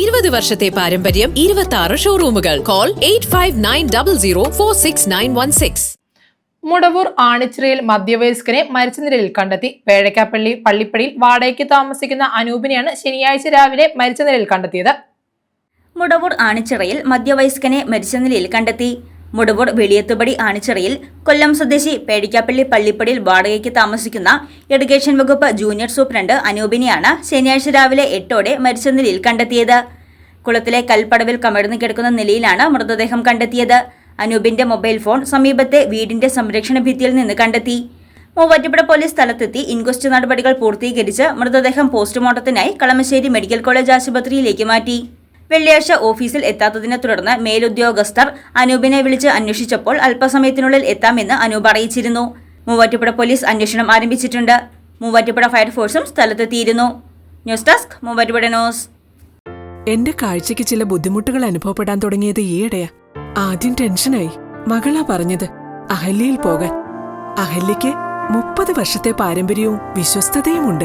ഇരുപത് വർഷത്തെ പാരമ്പര്യം ഇരുപത്തി ആറ് ഷോറൂമുകൾ call eight five nine double zero four six nine one six Mudavoor ആണിച്ചിറയിൽ മധ്യവയസ്കനെ മരിച്ച നിലയിൽ കണ്ടെത്തി. പേഴക്കാപ്പള്ളി പള്ളിപ്പടിയിൽ വാടകയ്ക്ക് താമസിക്കുന്ന അനൂപിനെയാണ് ശനിയാഴ്ച രാവിലെ മരിച്ച നിലയിൽ കണ്ടെത്തിയത്. മുടവൂർ ആണിച്ചിറയിൽ മധ്യവയസ്കനെ മരിച്ച നിലയിൽ കണ്ടെത്തി. മുടവൂർ വെളിയത്തുപടി ആണിച്ചിറയിൽ കൊല്ലം സ്വദേശി പേടിക്കാപ്പള്ളി പള്ളിപ്പടിയിൽ വാടകയ്ക്ക് താമസിക്കുന്ന എഡ്യൂക്കേഷൻ വകുപ്പ് ജൂനിയർ സൂപ്രണ്ട് അനൂപിനെയാണ് ശനിയാഴ്ച രാവിലെ എട്ടോടെ മരിച്ച നിലയിൽ കണ്ടെത്തിയത്. കുളത്തിലെ കൽപ്പടവിൽ കമഴ്ന്നു കിടക്കുന്ന നിലയിലാണ് മൃതദേഹം കണ്ടെത്തിയത്. അനൂപിന്റെ മൊബൈൽ ഫോൺ സമീപത്തെ വീടിന്റെ സംരക്ഷണ ഭിത്തിയിൽ നിന്ന് കണ്ടെത്തി. മൂവാറ്റുപുഴ പോലീസ് സ്ഥലത്തെത്തി ഇൻക്വസ്റ്റ് നടപടികൾ പൂർത്തീകരിച്ച് മൃതദേഹം പോസ്റ്റ്മോർട്ടത്തിനായി കളമശ്ശേരി മെഡിക്കൽ കോളേജ് ആശുപത്രിയിലേക്ക് മാറ്റി. വെള്ളിയാഴ്ച ഓഫീസിൽ എത്താത്തതിനെ തുടർന്ന് മേലുദ്യോഗസ്ഥർ അനൂപിനെ വിളിച്ച് അന്വേഷിച്ചപ്പോൾ അല്പസമയത്തിനുള്ളിൽ എത്താമെന്ന് അനൂപ് അറിയിച്ചിരുന്നു. മൂവാറ്റുപുഴ പോലീസ് അന്വേഷണം ആരംഭിച്ചിട്ടുണ്ട്. മൂവാറ്റുപുഴ ഫയർഫോഴ്സും സ്ഥലത്തെത്തിയിരുന്നു. News desk Muvattupuzha news. എന്റെ കാഴ്ചയ്ക്ക് ചില ബുദ്ധിമുട്ടുകൾ അനുഭവപ്പെടാൻ തുടങ്ങിയത് ഈയിടെയാ. ആദ്യം ടെൻഷനായി. മകളാ പറഞ്ഞത് അഹല്യയിൽ പോകാൻ. അഹല്യയ്ക്ക് മുപ്പത് വർഷത്തെ പാരമ്പര്യവും വിശ്വസ്തതയുമുണ്ട്.